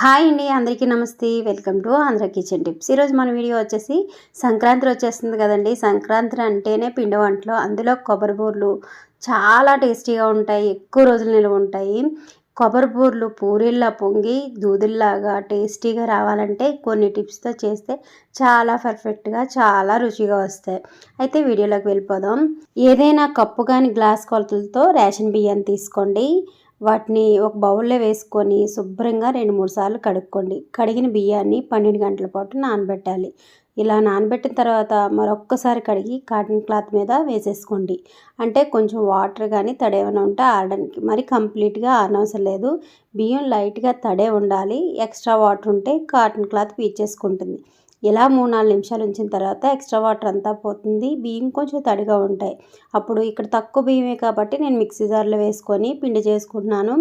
Hi అండి అందరికీ నమస్తే. Welcome to Andhra kitchen tips. ఈరోజు మన వీడియో వచ్చేసి సంక్రాంతి వచ్చేస్తుంది కదండి. సంక్రాంతి అంటేనే పిండి వంటలు. అందులో కొబ్బరి బూర్లు చాలా టేస్టీగా ఉంటాయి ఎక్కువ రోజులు నిల్వ ఉంటాయి. కొబ్బరి బూర్లు పూరిల్లా పొంగి దూదిల్లాగా టేస్టీగా రావాలంటే కొన్ని టిప్స్తో చేస్తే చాలా పర్ఫెక్ట్గా చాలా రుచిగా వస్తాయి. అయితే వీడియోలోకి వెళ్ళిపోదాం. ఏదైనా కప్పు కానీ గ్లాస్ కొలతలతో రేషన్ బియ్యం తీసుకోండి. వాటిని ఒక బౌల్లో వేసుకొని శుభ్రంగా రెండు మూడు సార్లు కడుక్కోండి. కడిగిన బియ్యాన్ని పన్నెండు గంటల పాటు నానబెట్టాలి. ఇలా నానబెట్టిన తర్వాత మరొక్కసారి కడిగి కాటన్ క్లాత్ మీద వేసేసుకోండి. అంటే కొంచెం వాటర్ కానీ తడే ఏమైనా ఉంటే ఆడడానికి మరి కంప్లీట్గా ఆడనవసరం లేదు. బియ్యం లైట్గా తడే ఉండాలి. ఎక్స్ట్రా వాటర్ ఉంటే కాటన్ క్లాత్ పీచేసుకుంటుంది. ఇలా మూడు నాలుగు నిమిషాలు ఉంచిన తర్వాత ఎక్స్ట్రా వాటర్ అంతా పోతుంది. బియ్యం కొంచెం తడిగా ఉంటాయి. అప్పుడు ఇక్కడ తక్కువ బియ్యమే కాబట్టి నేను మిక్సీ జార్లో వేసుకొని పిండి చేసుకుంటున్నాను.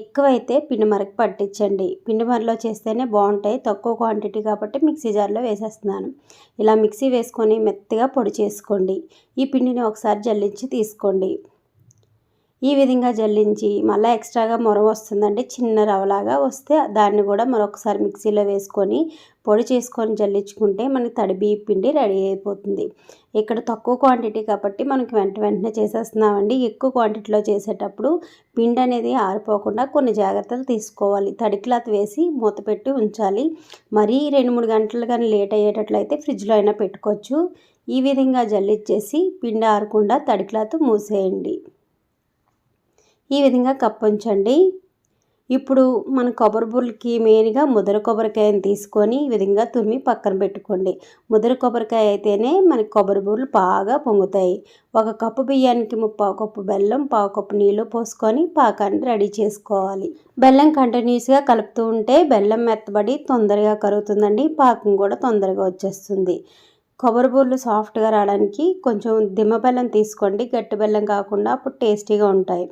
ఎక్కువైతే పిండి మరకు పట్టించండి. పిండి మరలో చేస్తేనే బాగుంటాయి. తక్కువ క్వాంటిటీ కాబట్టి మిక్సీ జార్లో వేసేస్తున్నాను. ఇలా మిక్సీ వేసుకొని మెత్తగా పొడి చేసుకోండి. ఈ పిండిని ఒకసారి జల్లించి తీసుకోండి. ఈ విధంగా జల్లించి మళ్ళీ ఎక్స్ట్రాగా మొర వస్తుందంటే చిన్న రవలాగా వస్తే దాన్ని కూడా మరొకసారి మిక్సీలో వేసుకొని పొడి చేసుకొని జల్లించుకుంటే మనకి తడి బియ్య పిండి రెడీ అయిపోతుంది. ఇక్కడ తక్కువ క్వాంటిటీ కాబట్టి మనకి వెంట వెంటనే చేసేస్తున్నామండి. ఎక్కువ క్వాంటిటీలో చేసేటప్పుడు పిండి అనేది ఆరిపోకుండా కొన్ని జాగ్రత్తలు తీసుకోవాలి. తడి క్లాత్ వేసి మూత పెట్టి ఉంచాలి. మరీ రెండు మూడు గంటలు కానీ లేట్ అయ్యేటట్లయితే ఫ్రిడ్జ్లో అయినా పెట్టుకోవచ్చు. ఈ విధంగా జల్లిచ్చేసి పిండి ఆరకుండా తడి క్లాత్ మూసేయండి. ఈ విధంగా కప్పించండి ఇప్పుడు మన కొబ్బరి బుర్లకి మెయిన్గా ముదర కొబ్బరికాయని తీసుకొని ఈ విధంగా తురిమి పక్కన పెట్టుకోండి. ముదర కొబ్బరికాయ అయితేనే మనకి కొబ్బరి బుర్రలు బాగా పొంగుతాయి. ఒక కప్పు బియ్యానికి ముప్పావు కప్పు బెల్లం పావు కప్పు నీళ్ళు పోసుకొని పాకాన్ని రెడీ చేసుకోవాలి. బెల్లం కంటిన్యూస్గా కలుపుతూ ఉంటే బెల్లం మెత్తబడి తొందరగా కరుగుతుందండి. పాకం కూడా తొందరగా వచ్చేస్తుంది. కొబ్బరి బూర్లు సాఫ్ట్గా రావడానికి కొంచెం దిమ్మ బెల్లం తీసుకోండి. గట్టి బెల్లం కాకుండా అప్పుడు టేస్టీగా ఉంటాయి.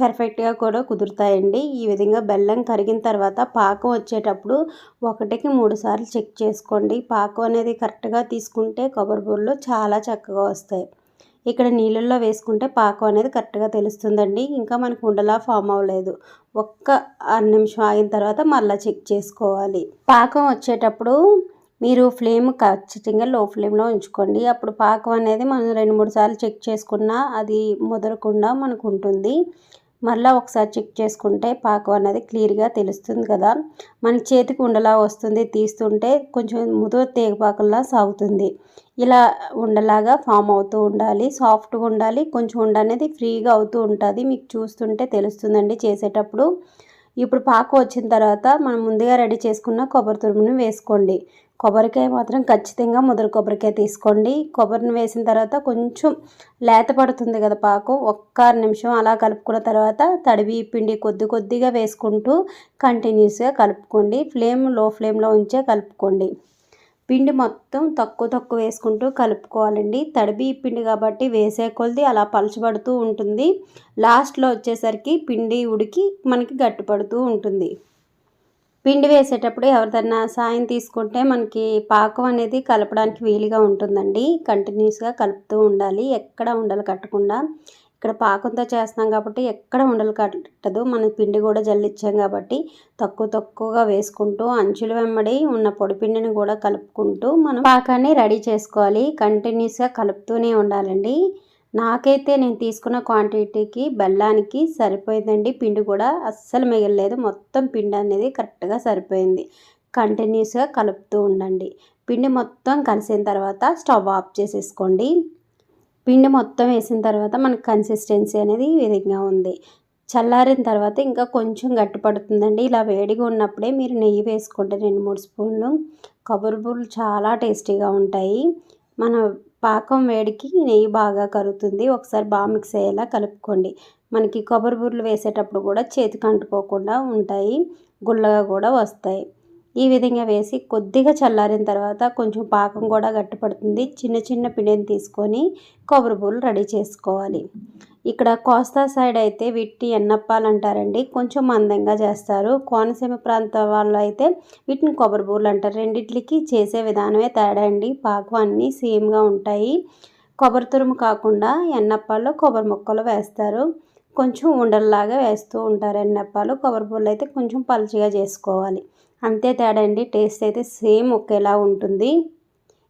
పర్ఫెక్ట్గా కూడా కుదురుతాయండి. ఈ విధంగా బెల్లం కరిగిన తర్వాత పాకం వచ్చేటప్పుడు ఒకటికి మూడు సార్లు చెక్ చేసుకోండి. పాకం అనేది కరెక్ట్గా తీసుకుంటే కొబ్బరి బూరలు చాలా చక్కగా వస్తాయి. ఇక్కడ నీళ్ళల్లో వేసుకుంటే పాకం అనేది కరెక్ట్గా తెలుస్తుందండి. ఇంకా మనకు ఉండలా ఫామ్ అవ్వలేదు. ఒక్క ఆరు నిమిషం ఆగిన తర్వాత మళ్ళీ చెక్ చేసుకోవాలి. పాకం వచ్చేటప్పుడు మీరు ఫ్లేమ్ ఖచ్చితంగా లో ఫ్లేమ్లో ఉంచుకోండి. అప్పుడు పాకం అనేది మనం రెండు మూడు సార్లు చెక్ చేసుకున్నా అది ముదరకుండా మనకు ఉంటుంది. మళ్ళీ ఒకసారి చెక్ చేసుకుంటే పాకం అనేది క్లియర్గా తెలుస్తుంది కదా. మన చేతికి ఉండలా వస్తుంది తీస్తుంటే కొంచెం ముదువ తేగపాకంలా సాగుతుంది. ఇలా ఉండలాగా ఫామ్ అవుతూ ఉండాలి. సాఫ్ట్గా ఉండాలి. కొంచెం ఉండ అనేది ఫ్రీగా అవుతూ ఉంటుంది. మీకు చూస్తుంటే తెలుస్తుందండి. చేసేటప్పుడు ఇప్పుడు పాకు వచ్చిన తర్వాత మనం ముందుగా రెడీ చేసుకున్న కొబ్బరి తురుమును వేసుకోండి. కొబ్బరికాయ మాత్రం ఖచ్చితంగా ముదర కొబ్బరికాయ తీసుకోండి. కొబ్బరిని వేసిన తర్వాత కొంచెం లేత పడుతుంది కదా పాకు. ఒక్క నిమిషం అలా కలుపుకున్న తర్వాత తడివి పిండి కొద్ది కొద్దిగా వేసుకుంటూ కంటిన్యూస్గా కలుపుకోండి. ఫ్లేమ్లో ఫ్లేమ్లో ఉంచే కలుపుకోండి. పిండి మొత్తం తక్కువ తక్కువ వేసుకుంటూ కలుపుకోవాలండి. తడిబి పిండి కాబట్టి వేసే కొలది అలా పలచబడుతూ ఉంటుంది. లాస్ట్లో వచ్చేసరికి పిండి ఉడికి మనకి గట్టిపడుతూ ఉంటుంది. పిండి వేసేటప్పుడు ఎవరిదన్నా సాయం తీసుకుంటే మనకి పాకం అనేది కలపడానికి వీలుగా ఉంటుందండి. కంటిన్యూస్గా కలుపుతూ ఉండాలి. ఎక్కడ ఉండలు కట్టకుండా. ఇక్కడ పాకంతో చేస్తున్నాం కాబట్టి ఎక్కడ ఉండలు కట్టదు. మన పిండి కూడా జల్లిచ్చాం కాబట్టి తక్కువ తక్కువగా వేసుకుంటూ అంచుల వెంబడి ఉన్న పొడిపిండిని కూడా కలుపుకుంటూ మనం పాకాన్ని రెడీ చేసుకోవాలి. కంటిన్యూస్గా కలుపుతూనే ఉండాలండి. నాకైతే నేను తీసుకున్న క్వాంటిటీకి బెల్లానికి సరిపోయిందండి. పిండి కూడా అస్సలు మిగలలేదు. మొత్తం పిండి అనేది కరెక్ట్గా సరిపోయింది. కంటిన్యూస్గా కలుపుతూ ఉండండి. పిండి మొత్తం కలిసిన తర్వాత స్టవ్ ఆఫ్ చేసేసుకోండి. పిండి మొత్తం వేసిన తర్వాత మనకు కన్సిస్టెన్సీ అనేది ఈ విధంగా ఉంది. చల్లారిన తర్వాత ఇంకా కొంచెం గట్టి పడుతుందండి ఇలా వేడిగా ఉన్నప్పుడే మీరు నెయ్యి వేసుకోండి రెండు మూడు స్పూన్లు కొబ్బరి పూలు చాలా టేస్టీగా ఉంటాయి. మన పాకం వేడికి నెయ్యి బాగా కరుగుతుంది ఒకసారి బాగా మిక్స్ అయ్యేలా కలుపుకోండి. మనకి కొబ్బరి బూరలు వేసేటప్పుడు కూడా చేతికి అంటుకోకుండా ఉంటాయి. గుల్లగా కూడా వస్తాయి. ఈ విధంగా వేసి కొద్దిగా చల్లారిన తర్వాత కొంచెం పాకం కూడా గట్టిపడుతుంది. చిన్న చిన్న పిండిని తీసుకొని కొబ్బరి పూలు రెడీ చేసుకోవాలి. ఇక్కడ కోస్తా సైడ్ అయితే వీటిని ఎన్నప్పాలు అంటారండి. కొంచెం మందంగా చేస్తారు. కోనసీమ ప్రాంత వాళ్ళు అయితే వీటిని కొబ్బరి బూరలు అంటారు. రెండిట్లకి చేసే విధానమే తేడా అండి. పాకం అన్నీ సేమ్గా ఉంటాయి. కొబ్బరి తురుము కాకుండా ఎన్నప్పాల్లో కొబ్బరి ముక్కలు వేస్తారు. కొంచెం ఉండల్లాగా వేస్తూ ఉంటారు. ఎన్నప్పాలు కొబ్బరి పూలు అయితే కొంచెం పలుచగా చేసుకోవాలి. అంతే తేడా అండి టేస్ట్ అయితే సేమ్ ఒకేలా ఉంటుంది.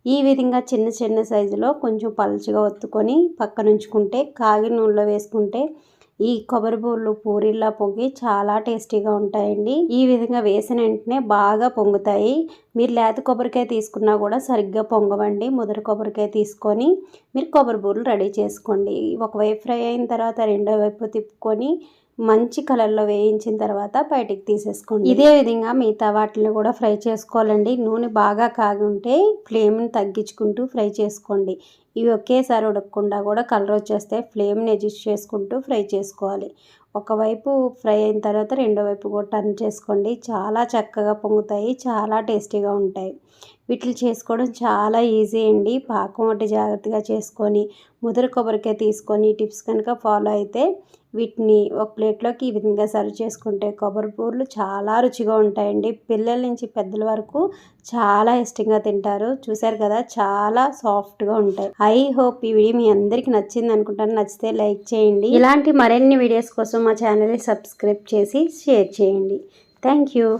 ఈ విధంగా చిన్న చిన్న సైజులో కొంచెం పలుచగా ఒత్తుకొని పక్కన ఉంచుకుంటే కాగి నూనెలో వేసుకుంటే ఈ కొబ్బరి బూర్లు పూరిల్లా పొంగి చాలా టేస్టీగా ఉంటాయండి. ఈ విధంగా వేసిన వెంటనే బాగా పొంగుతాయి. మీరు లేత కొబ్బరికాయ తీసుకున్నా కూడా సరిగ్గా పొంగవండి. ముదర కొబ్బరికాయ తీసుకొని మీరు కొబ్బరి బూరలు రెడీ చేసుకోండి. ఒకవైపు ఫ్రై అయిన తర్వాత రెండో వైపు తిప్పుకొని మంచి కలర్లో వేయించిన తర్వాత బయటికి తీసేసుకోండి. ఇదే విధంగా మిగతా వాటిని కూడా ఫ్రై చేసుకోవాలండి. నూనె బాగా కాగి ఉంటే ఫ్లేమ్ని తగ్గించుకుంటూ ఫ్రై చేసుకోండి. ఇవి ఒకేసారి ఉడకకుండా కూడా కలర్ వచ్చేస్తే ఫ్లేమ్ని అడ్జస్ట్ చేసుకుంటూ ఫ్రై చేసుకోవాలి. ఒకవైపు ఫ్రై అయిన తర్వాత రెండో వైపు కూడా టర్న్ చేసుకోండి. చాలా చక్కగా పొంగుతాయి చాలా టేస్టీగా ఉంటాయి. వీటిని చేసుకోవడం చాలా ఈజీ అండి. పాకం ఒకటి జాగ్రత్తగా చేసుకొని ముదురు కొబ్బరికాయ తీసుకొని టిప్స్ కనుక ఫాలో అయితే వీటిని ఒక ప్లేట్లోకి ఈ విధంగా సర్వ్ చేసుకుంటే కొబ్బరి పూర్లు చాలా రుచిగా ఉంటాయండి. పిల్లల నుంచి పెద్దల వరకు చాలా ఇష్టంగా తింటారు. చూశారు కదా చాలా సాఫ్ట్గా ఉంటాయి. ఐ హోప్ ఈ వీడియో మీ అందరికీ నచ్చింది అనుకుంటాను. నచ్చితే లైక్ చేయండి. ఇలాంటి మరిన్ని వీడియోస్ కోసం మా ఛానల్ని సబ్స్క్రైబ్ చేసి షేర్ చేయండి. Thank you.